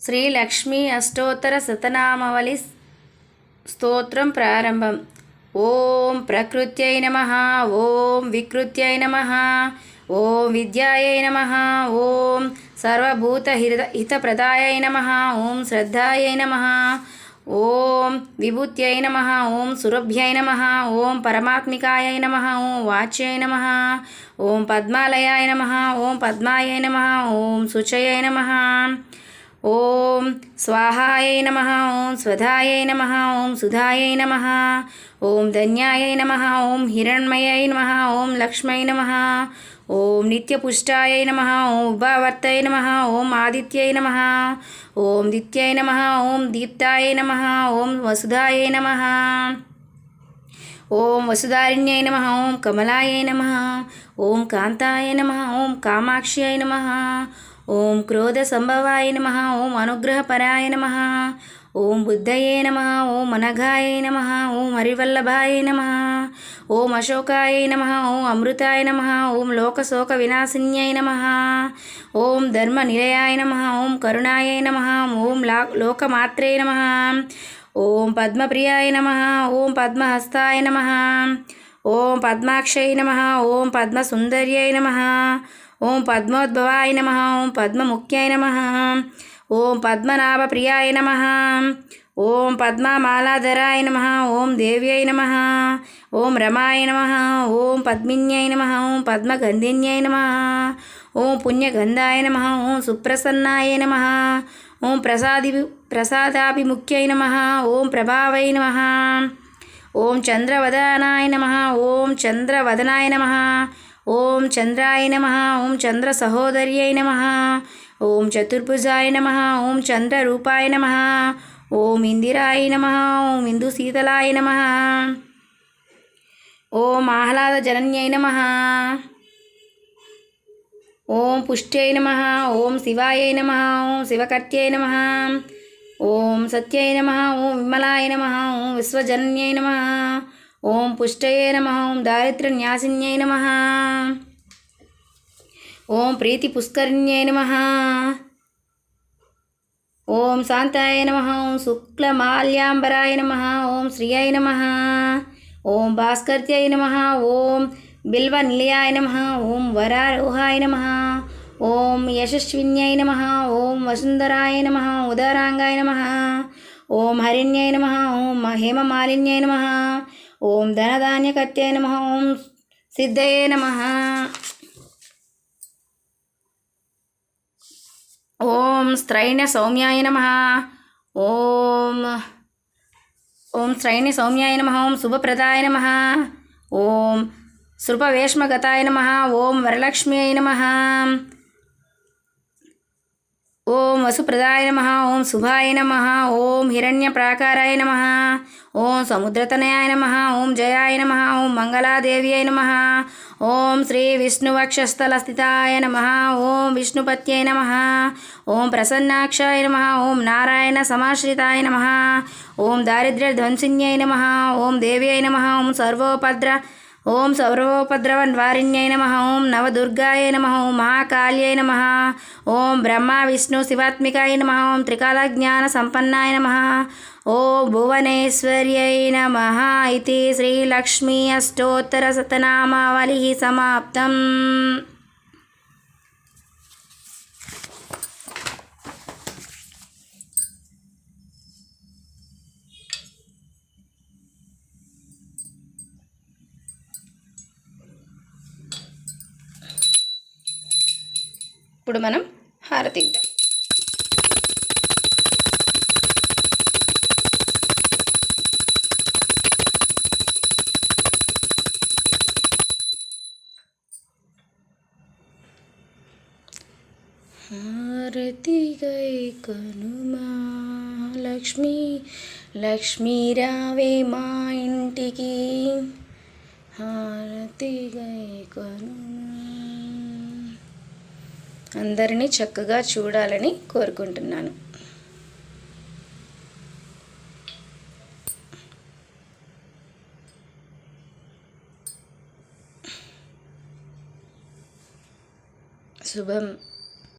శ్రీ లక్ష్మీ అష్టోత్తర శతనామవళి స్తోత్రం ప్రారంభం ఓం ప్రకృత్యై నమ ఓం వికృత్యై నమ ఓం విద్యాయై నమ ఓం సర్వభూత హిత హితప్రదాయై నమ ఓం శ్రద్ధాయై నమ ఓం విభూత్యై నమ ఓం సురభ్యై నమ ఓం పరమాత్మికాయై నమ ఓం వాచ్యై నమ ఓం పద్మాలయాయ నమ ఓం పద్మాయై నమ ఓం శుచయై నమ ఓం స్వాహాయై నమ ఓం స్వధాయై నమ ఓం సుధాయై నమ ఓం ధన్యాయై నమ ఓం హిరణ్మయై నమ ఓం లక్ష్మై నమ ఓం నిత్యపుష్టాయై నమ ఓం ఉభావర్తయ నమ ఓం ఆదిత్యై నమ ఓం దిత్యై నమ ఓం దీప్తాయ నమ ఓం వసుధాయై నమ ఓం వసుధారిణ్యై నమ ఓం కమలాయ నమ ఓం కాంతాయ నమ ఓం కామాక్ష్యై నమ ఓం క్రోధ సంభవాయ నమ ఓం అనుగ్రహపరాయ నమ ఓం బుద్ధయే నమ ఓం అనఘాయ నమ ఓం హరివల్లభాయ నమ ఓం అశోకాయ నమ ఓం అమృతాయ నమ ఓం లోకశోక వినాశిన్యై నమ ఓం ధర్మ నిలయాయ నమ ఓం కరుణాయ నమ ఓం లా లోకమాత్రే నమ ఓం పద్మప్రియాయ నమ ఓం పద్మహస్తాయ నమ ఓం పద్మాక్షయ నమ ఓం పద్మసుందర్యై నమ ఓం పద్మోద్భవాయ నమ ఓం పద్మముఖ్యాయ నమ ఓం పద్మనాభ ప్రియాయ నమ ఓం పద్మమాలాధరాయ నమ ఓం దేవ్యై నమ ఓం రమాయ నమ ఓం పద్మిన్యై నమ ఓం పద్మగంధిన్యై నమ ఓం పుణ్యగంధాయ నమ ఓం సుప్రసన్నాయ నమ ఓం ప్రసాది ప్రసాదాభిముఖ్యై నమ ఓం ప్రభావై నమ ఓం చంద్రవదనాయ నమ ఓం చంద్రవదనాయ నమ ఓం చంద్రాయ నమ ఓం చంద్ర సహోదర్యై నమ ఓం చతుర్భుజాయ నమ ఓం చంద్ర రూపాయ నమ ఓం ఇందిరాయ నమ ఓం ఇందు శీతలాయ నమ. ఓం ఆహ్లాద జనన్యై నమ. ఓం పుష్ట్యై నమ ఓం శివాయ నమ ఓం శివకర్త్యై నమ. ఓం సత్యై నమ ఓం విమలాయ నమ ఓం విశ్వజనన్యై నమ. ఓం పుష్టయే నమ ఓం దారిద్ర్యన్యాసిన్యై నమ. ఓం ప్రీతి పుష్కరిణ్యై నమ. ఓం శాంతాయ నమ ఓం శుక్లమాల్యాంబరాయ నమ ఓం శ్రియై నమ. ఓం భాస్కర్త్యై నమ ఓం బిల్వనిలయాయ నమ ఓం వరారోహాయ నమ. ఓం యశస్విన్యై నమ ఓం వసుంధరాయ నమ ఉదారాంగాయ నమ. ఓం హరిణ్యై నమ ఓం హేమమాలిన్యై నమ. ఓం ధనధాన్యకర్తే నమ. ఓం సిద్ధయే నమ. ఓం స్త్రైణ సౌమ్యాయ నమ. ఓం ఓం స్త్రైణ సౌమ్యాయ నమ. ఓం శుభప్రదాయ నమ. ఓం సృపవేష్మగతాయ నమ. ఓం వరలక్ష్మ్యై నమ. ఓం వసుప్రదాయ నమ ఓం శుభాయ నమ ఓం హిరణ్య ప్రాకారాయ నమ ఓం సముద్రతనయాయ నమ ఓం జయాయ నమ ఓం మంగళాదేవి అయి నమ ఓం శ్రీ విష్ణువక్షస్థలస్థితాయ నమ ఓం విష్ణుపత్యై నమ ఓం ప్రసన్నాక్షాయ నమ ఓం నారాయణ సమాశ్రితాయ నమ ఓం దారిద్ర్యధ్వంసిన్యై నమ ఓం దేవి అయి నమ ఓం సర్వోపద్ర ఓం సౌరవోపద్రవ నివారిణ్యై నమ ఓం నవదుర్గాయ నమ ఓం మహాకాళ్యై నమ ఓం బ్రహ్మ విష్ణు శివాత్మికాయ నమ ఓం త్రికాల జ్ఞాన సంపన్నాయ నమ ఓం భువనేశ్వర్యై నమ ఇది శ్రీలక్ష్మీ అష్టోత్తర సతనామావళి సమాప్తం. ఇప్పుడు మనం హారతి హారతిగై హారతి గై కనుమా లక్ష్మీ లక్ష్మీ రావే మా ఇంటికి. హారతి గై కనుమా అందరినీ చక్కగా చూడాలని కోరుకుంటున్నాను. శుభం.